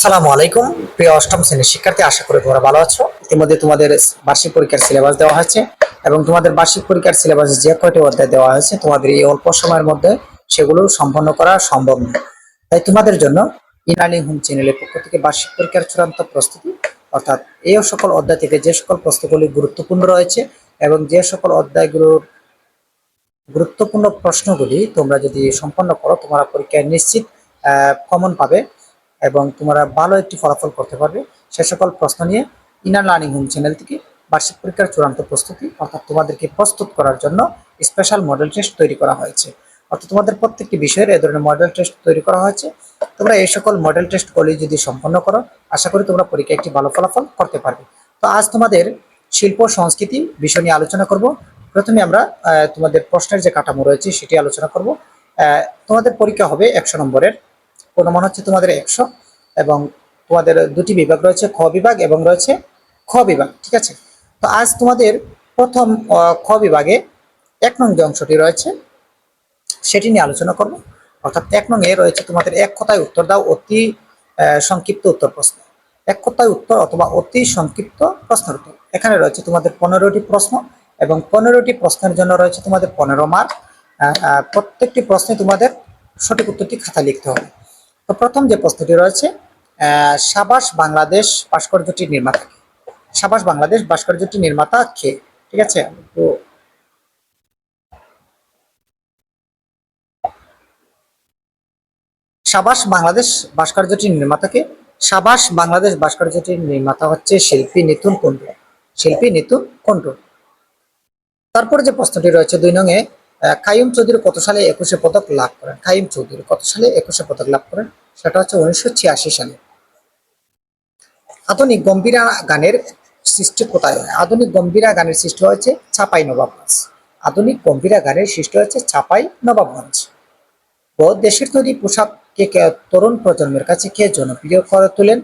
আসসালামু আলাইকুম। প্রিয় অষ্টম শ্রেণির শিক্ষার্থী, আশা করি তোমরা ভালো আছো। ইতিমধ্যে তোমাদের বার্ষিক পরীক্ষার সিলেবাস দেওয়া হয়েছে এবং তোমাদের বার্ষিক পরীক্ষার সিলেবাসে যে কয়টি অধ্যায় দেওয়া হয়েছে, তোমাদের এই অল্প সময়ের মধ্যে সেগুলো সম্পন্ন করা সম্ভব নয়। তাই তোমাদের জন্য ইনার্নিং হোম চ্যানেলের পক্ষ থেকে বার্ষিক পরীক্ষার চূড়ান্ত প্রস্তুতি, অর্থাৎ এই সকল অধ্যায় থেকে যে সকল প্রশ্নগুলি গুরুত্বপূর্ণ রয়েছে এবং যে সকল অধ্যায়গুলোর গুরুত্বপূর্ণ প্রশ্নগুলি তোমরা যদি সম্পন্ন করো, তোমরা পরীক্ষায় নিশ্চিত কমন পাবে। এবং তোমরা ভালো একটি ফলাফল করতে পারবে। সে সকল প্রশ্ন নিয়ে ইনার লার্নিং হোম চ্যানেল থেকে বার্ষিক পরীক্ষার চূড়ান্ত প্রস্তুতি, অর্থাৎ তোমাদেরকে প্রস্তুত করার জন্য স্পেশাল মডেল টেস্ট তৈরি করা হয়েছে। অর্থাৎ তোমাদের প্রত্যেকটি বিষয়ের এ ধরনের মডেল টেস্ট তৈরি করা হয়েছে। তোমরা এই সকল মডেল টেস্টগুলি যদি সম্পন্ন করো, আশা করি তোমরা পরীক্ষায় একটি ভালো ফলাফল করতে পারবে। তো আজ তোমাদের শিল্প, সংস্কৃতি বিষয় নিয়ে আলোচনা করব। প্রথমে আমরা তোমাদের প্রশ্নের যে কাঠামো রয়েছে সেটি আলোচনা করব। তোমাদের পরীক্ষা হবে একশো নম্বরের। কোনো মনে হচ্ছে তোমাদের একশো এবং তোমাদের দুটি বিভাগ রয়েছে, খ বিভাগ এবং রয়েছে খ বিভাগ, ঠিক আছে? তো আজ তোমাদের প্রথম খ বিভাগে এক নং যে অংশটি রয়েছে, সেটি নিয়ে আলোচনা করব। অর্থাৎ এক নং এ রয়েছে তোমাদের এক কথায় উত্তর দাও, অতি সংক্ষিপ্ত উত্তর প্রশ্ন। এক কথায় উত্তর অথবা অতি সংক্ষিপ্ত প্রশ্নের উত্তর। এখানে রয়েছে তোমাদের পনেরোটি প্রশ্ন এবং পনেরোটি প্রশ্নের জন্য রয়েছে তোমাদের পনেরো মার্ক। প্রত্যেকটি প্রশ্নে তোমাদের সঠিক উত্তরটি খাতা লিখতে হবে। তো প্রথম যে প্রশ্নটি রয়েছে সাবাস বাংলাদেশ ভাস্কর্যটির নির্মাতা সাবাস বাংলাদেশ ভাস্কর্যটির নির্মাতা কে? ঠিক আছে? তো সাবাস বাংলাদেশ ভাস্কর্যটির নির্মাতাকে সাবাস বাংলাদেশ ভাস্কর্যটির নির্মাতা হচ্ছে শিল্পী নিতুন কুণ্ডু। শিল্পী নিতুন কুণ্ডু। তারপর যে প্রশ্নটি রয়েছে দুই নঙে আহ, কাইয়ুম চৌধুরী কত সালে একুশে পদক লাভ করেন? কাইয়ুম চৌধুরী কত সালে একুশে পদক লাভ করেন? সেটা হচ্ছে উনিশশো ছিয়াশি সালে। আধুনিক গম্ভীরা গানের সৃষ্টি কোথায় হয়? আধুনিক গম্ভীরা গানের সৃষ্টি হয়েছে চাপাই নবাবগঞ্জ। আধুনিক গম্ভীরা গানের সৃষ্টি হয়েছে চাপাই নবাবগঞ্জ। ও দেশের তৈরি পোশাককে তরুণ প্রজন্মের কাছে কে জনপ্রিয় করে তোলেন?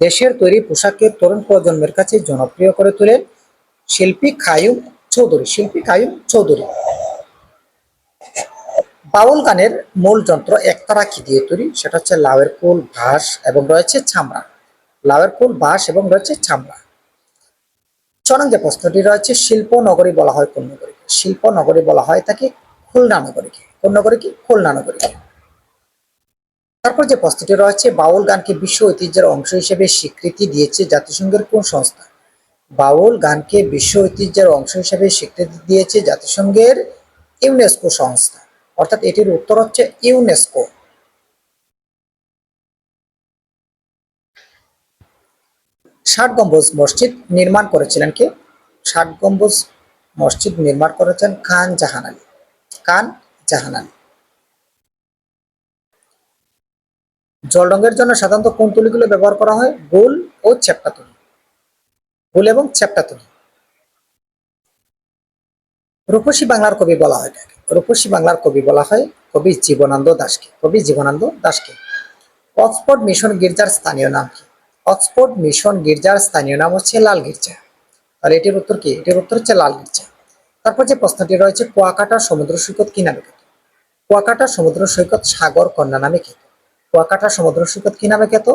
দেশের তৈরি পোশাককে তরুণ প্রজন্মের কাছে জনপ্রিয় করে তোলেন শিল্পী কায়ুম চৌধুরী। শিল্পী কায়ুম চৌধুরী। বাউল গানের মূল যন্ত্র একতারা কি দিয়ে তৈরি? সেটা হচ্ছে লাউয়ের কুল ঘাস এবং রয়েছে চামড়া। লাউয়ের কোল, বাঁশ এবং রয়েছে চামড়া। চরং যে প্রশ্নটি রয়েছে, শিল্প নগরী বলা হয় কোন নগরীকে? শিল্প নগরী বলা হয় তাকে খুলনা নগরীকে। কোন নগরীকে? খুলনা নগরীকে। তারপর যে প্রশ্নটি রয়েছে, বাউল গানকে বিশ্ব ঐতিহ্যের অংশ হিসেবে স্বীকৃতি দিয়েছে জাতিসংঘের কোন সংস্থা? বাউল গানকে বিশ্ব ঐতিহ্যের অংশ হিসেবে স্বীকৃতি দিয়েছে জাতিসংঘের ইউনেস্কো সংস্থা। অর্থাৎ এটির উত্তর হচ্ছে ইউনেস্কো। ষাট গম্বুজ মসজিদ নির্মাণ করেছিলেন কে? ষাট গম্বুজ মসজিদ নির্মাণ করেছেন খান জাহান আলী। খান জাহান আলী। জল রঙের জন্য সাধারণত কোন তুলিগুলো ব্যবহার করা হয়? গোল ও চ্যাপ্টা তুলি। গোল এবং চ্যাপ্টা তুলি। রূপসী বাংলার কবি বলা হয় কাকে? রূপসী বাংলার কবি বলা হয় কবি জীবনানন্দ দাসকে। কবি জীবনানন্দ দাসকে। অক্সফোর্ড মিশন গির্জার স্থানীয় নাম কি? অক্সফোর্ড মিশন গির্জার স্থানীয় নাম হচ্ছে লাল গির্জা। তাহলে এটির উত্তর কি? এটির উত্তর হচ্ছে লাল গির্জা। তারপর যে প্রশ্নটি রয়েছে, কুয়াকাটা সমুদ্র সৈকত কি নামে খ্যাত? কুয়াকাটা সমুদ্র সৈকত সাগর কন্যা নামে খ্যাত। কুয়াকাটা সমুদ্র সৈকত কি নামে খ্যাত?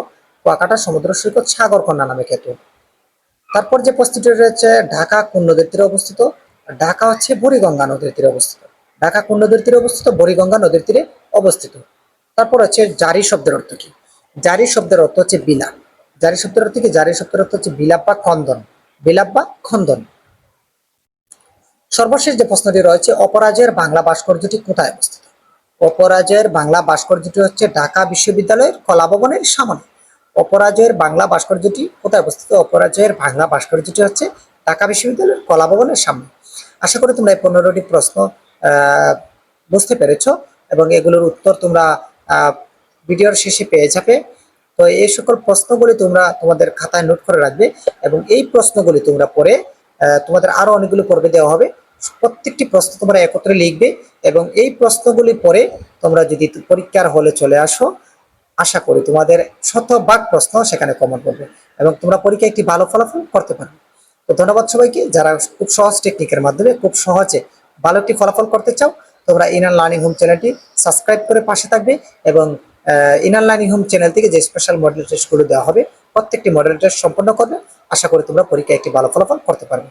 কুয়াকাটা সমুদ্র সৈকত সাগর কন্যা নামে খ্যাত। তারপর যে প্রশ্নটি রয়েছে, ঢাকা কোন নদীর তীরে অবস্থিত? ঢাকা হচ্ছে বুড়িগঙ্গা নদীর তীরে অবস্থিত। ঢাকা কোন নদীর তীরে অবস্থিত, বুড়িগঙ্গা নদীর তীরে অবস্থিত। তারপর হচ্ছে জারি শব্দের অর্থ কি? জারি শব্দের অর্থ হচ্ছে বিলাপ। জারি শব্দের অর্থ কি? জারি শব্দের অর্থ হচ্ছে বিলাপ বা খন্দন। বিলাপ বা খন্দন। সর্বশেষ যে প্রশ্নটি রয়েছে, অপরাজয়ের বাংলা ভাস্কর্যটি কোথায় অবস্থিত? অপরাজয়ের বাংলা ভাস্কর্যটি হচ্ছে ঢাকা বিশ্ববিদ্যালয়ের কলা ভবনের সামনে। অপরাজয়ের বাংলা ভাস্কর্যটি কোথায় অবস্থিত? অপরাজয়ের বাংলা ভাস্কর্যটি হচ্ছে ঢাকা বিশ্ববিদ্যালয়ের কলা ভবনের সামনে। আশা করি তোমরা এই পনেরোটি প্রশ্ন বুঝতে পেরেছ? এবং এগুলোর উত্তর তোমরা ভিডিওর শেষে পেয়ে যাবে। তো এই সকল প্রশ্নগুলি তোমরা তোমাদের খাতায় নোট করে রাখবে এবং এই প্রশ্নগুলি তোমরা পরে তোমাদের আরও অনেকগুলো পর্বে দেওয়া হবে। প্রত্যেকটি প্রশ্ন তোমরা একত্রে লিখবে এবং এই প্রশ্নগুলি পরে তোমরা যদি পরীক্ষার হলে চলে আসো, আশা করি তোমাদের শতভাগ প্রশ্ন সেখানে কমন করবে এবং তোমরা পরীক্ষায় একটি ভালো ফলাফল করতে পারবে। তো ধন্যবাদ সবাইকে, যারা খুব সহজ টেকনিকের মাধ্যমে, খুব সহজে ভালো একটি ফলাফল করতে চাও, তোমরা ইনার লার্নিং হোম চ্যানেলটি সাবস্ক্রাইব করে পাশে থাকবে এবং ইনার লার্নিং হোম চ্যানেল থেকে যে স্পেশাল মডেল টেস্টগুলো দেওয়া হবে, প্রত্যেকটি মডেল টেস্ট সম্পন্ন করবে। আশা করি তোমরা পরীক্ষায় একটি ভালো ফলাফল করতে পারবে।